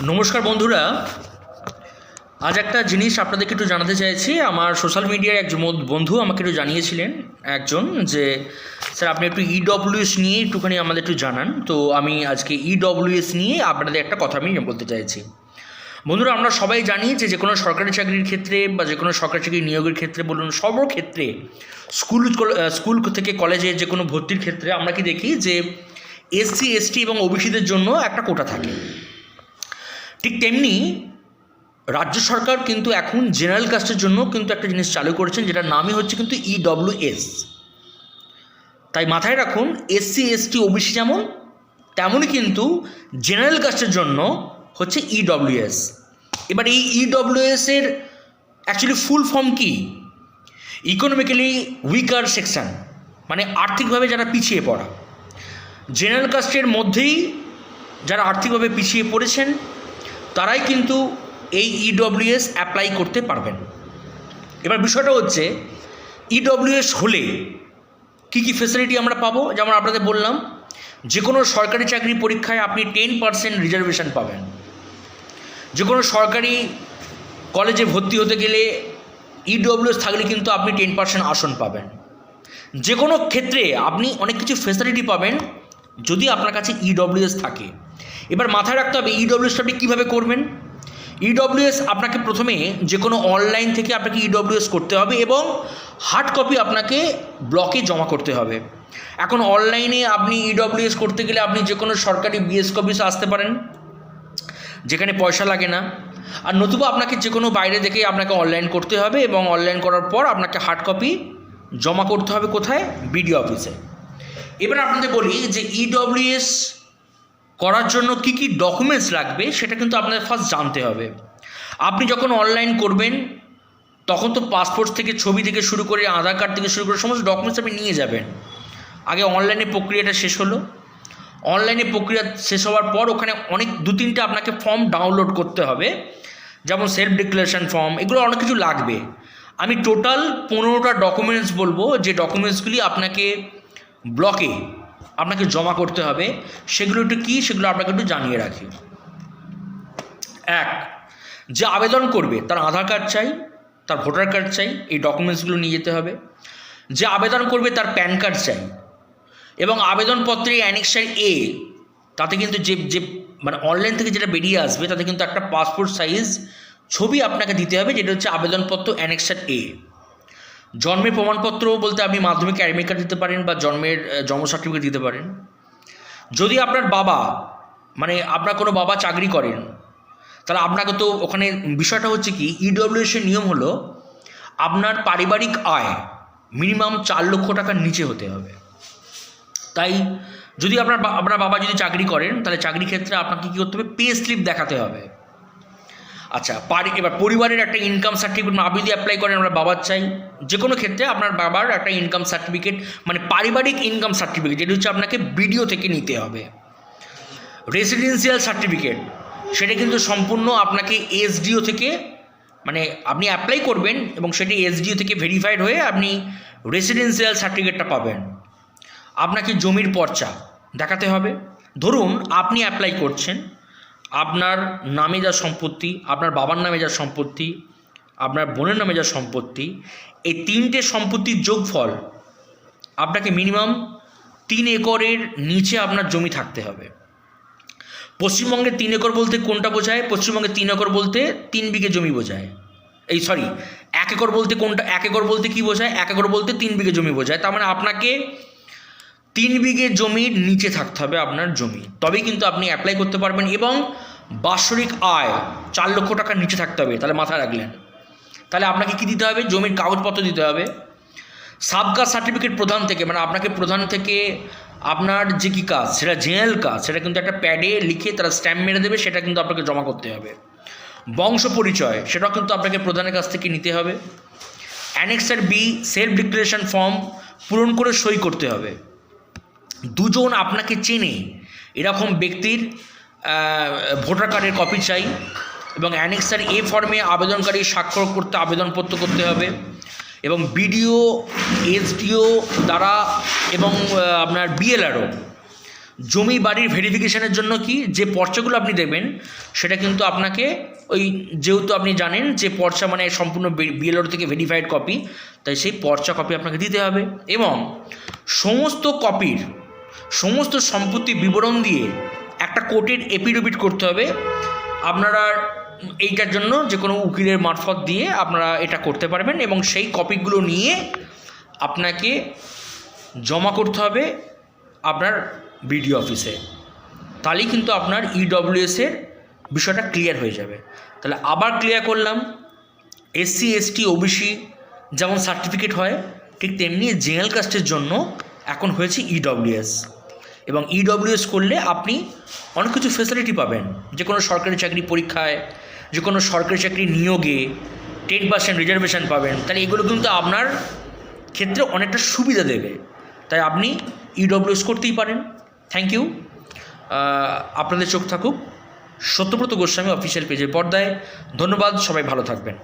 নমস্কার বন্ধুরা। আজ একটা জিনিস আপনাদেরকে একটু জানাতে চাইছি। আমার সোশ্যাল মিডিয়ার একজন বন্ধু আমাকে একটু জানিয়েছিলেন একজন যে, স্যার, আপনি একটু ইডব্লিউএস নিয়ে একটুখানি আমাদের একটু জানান। তো আমি আজকে ইডব্লিউএস নিয়ে আপনাদের একটা কথা আমি বলতে চাইছি। বন্ধুরা, আমরা সবাই জানি যে যে কোনো সরকারি চাকরির ক্ষেত্রে বা যে কোনো সরকারি চাকরি নিয়োগের ক্ষেত্রে বলুন, সর্বক্ষেত্রে স্কুল কল- স্কুল থেকে কলেজে যে কোনো ভর্তির ক্ষেত্রে আমরা কি দেখি যে এসসি এসটি এবং ওবিসিদের জন্য একটা কোটা থাকে। ঠিক তেমনি রাজ্য সরকার কিন্তু এখন জেনারেল কাস্টের জন্য কিন্তু একটা জিনিস চালু করেছেন, যেটার নামই হচ্ছে কিন্তু E ইডব্লিউএস তাই মাথায় রাখুন এসসি এসটি ওবিসি যেমন, তেমনই কিন্তু জেনারেল কাস্টের জন্য হচ্ছে E ইডব্লিউএস এবার এই E ইডব্লিউএস এর অ্যাকচুয়ালি ফুল ফর্ম কি? ইকোনমিক্যালি উইকার সেকশন মানে আর্থিকভাবে যারা পিছিয়ে পড়া। জেনারেল কাস্টের মধ্যেই যারা আর্থিকভাবে পিছিয়ে পড়েছেন তারাই কিন্তু এই ইডব্লিউএস অ্যাপ্লাই করতে পারবেন। এবার বিষয়টা হচ্ছে ইডব্লিউএস হলে কী কী ফেসিলিটি আমরা পাবো? যেমন আপনাদের বললাম যে কোনো সরকারি চাকরি পরীক্ষায় আপনি টেন পার্সেন্ট রিজার্ভেশন পাবেন। যে কোনো সরকারি কলেজে ভর্তি হতে গেলে ইডব্লিউএস থাকলে কিন্তু আপনি টেন পার্সেন্ট আসন পাবেন। যে কোনো ক্ষেত্রে আপনি অনেক কিছু ফেসিলিটি পাবেন, যদি আপনার কাছে ইডব্লিউএস থাকে। এবার মাথায় রাখতে হবে ইডব্লিউএসটা আপনি কীভাবে করবেন? ইডব্লিউএস আপনাকে প্রথমে যে কোনো অনলাইন থেকে আপনাকে ইডব্লিউএস করতে হবে এবং হার্ড কপি আপনাকে ব্লকে জমা করতে হবে। এখন অনলাইনে আপনি ইডব্লিউএস করতে গেলে আপনি যে কোনো সরকারি বিএস অফিসে আসতে পারেন, যেখানে পয়সা লাগে না। আর নতুবা আপনাকে যে কোনো বাইরে থেকে আপনাকে অনলাইন করতে হবে এবং অনলাইন করার পর আপনাকে হার্ড কপি জমা করতে হবে কোথায়? বিডিও অফিসে এবার আপনাদের বলি যে ইডব্লিউএস করার জন্য কি কি ডকুমেন্টস লাগবে সেটা কিন্তু আপনাদের ফার্স্ট জানতে হবে। আপনি যখন অনলাইন করবেন, তখন তো পাসপোর্ট থেকে, ছবি থেকে শুরু করে আধার কার্ড থেকে শুরু করে সমস্ত ডকুমেন্টস আপনি নিয়ে যাবেন। আগে অনলাইনে প্রক্রিয়াটা শেষ হলো। অনলাইনে প্রক্রিয়া শেষ হওয়ার পর ওখানে অনেক, দু তিনটে আপনাকে ফর্ম ডাউনলোড করতে হবে। যেমন সেলফ ডিক্লারেশন ফর্ম এগুলো অনেক কিছু লাগবে। আমি টোটাল পনেরোটা ডকুমেন্টস বলব, যে ডকুমেন্টসগুলি আপনাকে ব্লকে আপনাকে জমা করতে হবে। সেগুলো একটু কী, সেগুলো আপনাকে একটু জানিয়ে রাখি। এক, যে আবেদন করবে, তার আধার কার্ড চাই, তার ভোটার কার্ড চাই, এই ডকুমেন্টসগুলো নিয়ে যেতে হবে। যে আবেদন করবে, তার প্যান কার্ড চাই। এবং আবেদনপত্রে অ্যানেক্সার এ তাতে কিন্তু যে যে মানে অনলাইন থেকে যেটা বেরিয়ে আসবে, তাতে কিন্তু একটা পাসপোর্ট সাইজ ছবি আপনাকে দিতে হবে, যেটা হচ্ছে আবেদনপত্র অ্যানেক্সার এ জন্মের প্রমাণপত্র বলতে আপনি মাধ্যমিক অ্যাডমিট কার্ড দিতে পারেন বা জন্মের জন্ম সার্টিফিকেট দিতে পারেন। যদি আপনার বাবা মানে আপনার কোনো বাবা চাকরি করেন, তাহলে আপনাকে তো ওখানে, বিষয়টা হচ্ছে কি ইডব্লিউএস এর নিয়ম হলো আপনার পারিবারিক আয় মিনিমাম চার লক্ষ টাকার নিচে হতে হবে। তাই যদি আপনার আপনার বাবা যদি চাকরি করেন, তাহলে চাকরি ক্ষেত্রে আপনাকে কী করতে হবে? পে স্লিপ দেখাতে হবে। আচ্ছা পারি, এবার পরিবারের একটা ইনকাম সার্টিফিকেট আপনি যদি অ্যাপ্লাই করেন আপনার বাবার চাই। যে কোনো ক্ষেত্রে আপনার বাবার একটা ইনকাম সার্টিফিকেট মানে পারিবারিক ইনকাম সার্টিফিকেট যেটা হচ্ছে আপনাকে বিডিও থেকে নিতে হবে। রেসিডেন্সিয়াল সার্টিফিকেট সেটা কিন্তু সম্পূর্ণ আপনাকে এসডিও থেকে মানে আপনি অ্যাপ্লাই করবেন এবং সেটি এসডিও থেকে ভেরিফাইড হয়ে আপনি রেসিডেন্সিয়াল সার্টিফিকেটটা পাবেন। আপনাকে জমির পর্চা দেখাতে হবে। ধরুন, আপনি অ্যাপ্লাই করছেন আপনার নামে যা সম্পত্তি, আপনার বাবার নামে যা সম্পত্তি, আপনার বোনের নামে যা সম্পত্তি, এই তিনটে সম্পত্তির যোগফল আপনাকে মিনিমাম তিন একরের নিচে আপনার জমি থাকতে হবে। পশ্চিমবঙ্গে তিন একর বলতে কোনটা বোঝায়? পশ্চিমবঙ্গে তিন একর বলতে তিন বিঘে জমি বোঝায়। এই সরি এক একর বলতে কোনটা, এক একর বলতে কি বোঝায়? এক একর বলতে তিন বিঘে জমি বোঝায়। তার মানে আপনাকে তিন বিঘে জমির নিচে থাকতে হবে আপনার জমি। তবেই কিন্তু আপনি অ্যাপ্লাই করতে পারবেন এবং বাৎসরিক আয় চার লক্ষ টাকার নিচে থাকতে হবে, তাহলে মাথায় রাখলেন। তাহলে আপনাকে কি দিতে হবে? জমির কাগজপত্র দিতে হবে। সাবকাস্ট সার্টিফিকেট প্রধান থেকে মানে আপনাকে প্রধান থেকে আপনার যে কী কাজ, সেটা জেনারেল কাজ, সেটা কিন্তু একটা প্যাডে লিখে তারা স্ট্যাম্প মেরে দেবে, সেটা কিন্তু আপনাকে জমা করতে হবে। বংশ পরিচয়, সেটাও কিন্তু আপনাকে প্রধানের কাছ থেকে নিতে হবে। Annexure B self declaration form পূরণ করে সই করতে হবে। দুজন আপনাকে চেনে, এরকম ব্যক্তির ভোটার কার্ডের কপি চাই এবং অ্যানেক্সার এ ফর্মে আবেদনকারী স্বাক্ষর করতে আবেদনপত্র করতে হবে এবং বিডিও, এসডিও দ্বারা এবং আপনার বিএলআরও। জমি বাড়ির ভেরিফিকেশনের জন্য কি যে পর্চাগুলো আপনি দেবেন সেটা কিন্তু আপনাকে ওই যেহেতু আপনি জানেন যে পর্চা মানে সম্পূর্ণ বিএলওর থেকে ভেরিফাইড কপি তাই সেই পর্চা কপি আপনাকে দিতে হবে এবং সমস্ত কপির সমস্ত সম্পত্তি বিবরণ দিয়ে একটা কোর্টের এপিডেভিট করতে হবে। আপনারা এইটার জন্য যে কোনো উকিলের মারফত দিয়ে আপনারা এটা করতে পারবেন এবং সেই কপিগুলো নিয়ে আপনাকে জমা করতে হবে আপনার বিডিও অফিসে তাহলেই কিন্তু আপনার ইডব্লিউএসের বিষয়টা ক্লিয়ার হয়ে যাবে। তাহলে আবার ক্লিয়ার করলাম এসসি এসটি ওবিসি যেমন সার্টিফিকেট হয়, ঠিক তেমনি জেনারেল কাস্টের জন্য এখন হয়েছে ইডব্লিউএস এবং ইডব্লিউএস করলে আপনি অনেক কিছু ফেসিলিটি পাবেন। যে কোনো সরকারি চাকরি পরীক্ষায়, যে কোনো সরকারি চাকরি নিয়োগে টেন পার্সেন্ট রিজার্ভেশন পাবেন। তাহলে এগুলো কিন্তু আপনার ক্ষেত্রে অনেকটা সুবিধা দেবে। তাই আপনি ইডব্লিউএস করতেই পারেন। থ্যাংক ইউ আপনাদের চোখ থাকুক। সত্যব্রত গোস্বামী অফিসিয়াল পেজের পর্দায়। ধন্যবাদ, সবাই ভালো থাকবেন।